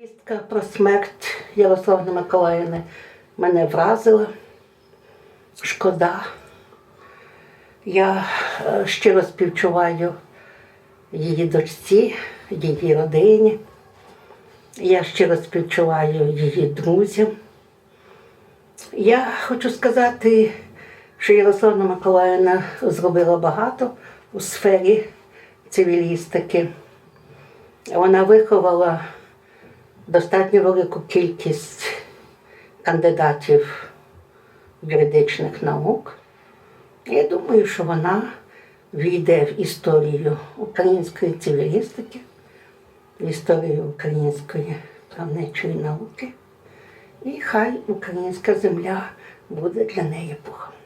Вістка про смерть Ярославни Миколаївни мене вразила. Шкода. Я е, щиро співчуваю її дочці, її родині. Я щиро співчуваю її друзям. Я хочу сказати, що Ярославна Миколаївна зробила багато у сфері цивілістики. Вона виховала достатньо велику кількість кандидатів юридичних наук. Я думаю, що вона війде в історію української цивілістики, в історію української правничої науки. І хай українська земля буде для неї Богом.